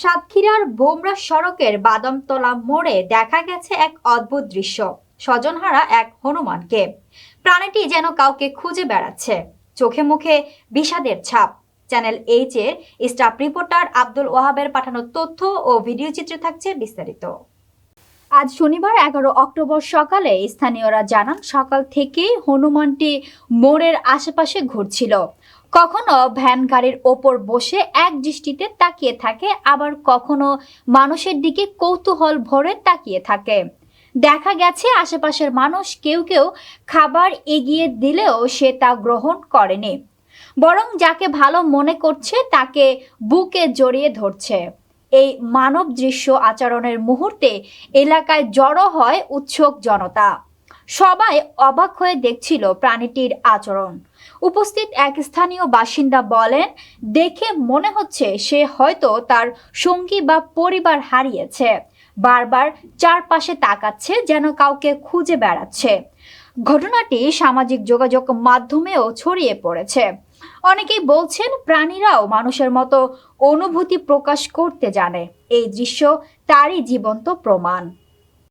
সাতক্ষীরার ভোমরা সড়কের বাদামতলা মোড়ে দেখা গেছে এক অদ্ভুত দৃশ্য। স্বজনহারা এক হনুমানকে। প্রাণীটি যেন কাউকে খুঁজে বেড়াচ্ছে। চোখে মুখে বিষাদের ছাপ। চ্যানেল এইচ এর স্টাফ রিপোর্টার আব্দুল ওয়াহাবের পাঠানো তথ্য ও ভিডিও চিত্রে থাকছে বিস্তারিত। আজ শনিবার এগারো অক্টোবর সকালে স্থানীয়রা জানান, সকাল থেকেই হনুমানটি মোড়ের আশেপাশে ঘুরছিল। কখনো ভ্যান গাড়ির ওপর বসে এক দৃষ্টিতে তাকিয়ে থাকে, আবার কখনো মানুষের দিকে কৌতূহল ভরে তাকিয়ে থাকে। দেখা গেছে আশেপাশের মানুষ কেউ কেউ খাবার এগিয়ে দিলেও সে তা গ্রহণ করেনি। বরং যাকে ভালো মনে করছে তাকে বুকে জড়িয়ে ধরছে। এই মানব দৃশ্য আচরণের মুহূর্তে এলাকায় জড়ো হয় উৎসুক জনতা। সবাই অবাক হয়ে দেখছিল প্রাণীটির আচরণ। উপস্থিত এক স্থানীয় বাসিন্দা বলেন, দেখে মনে হচ্ছে সে হয়তো তার সঙ্গী বা পরিবার হারিয়েছে। বারবার চারপাশে তাকাচ্ছে যেন কাউকে খুঁজে বেড়াচ্ছে। ঘটনাটি সামাজিক যোগাযোগ মাধ্যমেও ছড়িয়ে পড়েছে। অনেকেই বলছেন, প্রাণীরাও মানুষের মতো অনুভূতি প্রকাশ করতে জানে। এই দৃশ্য তারই জীবন্ত প্রমাণ।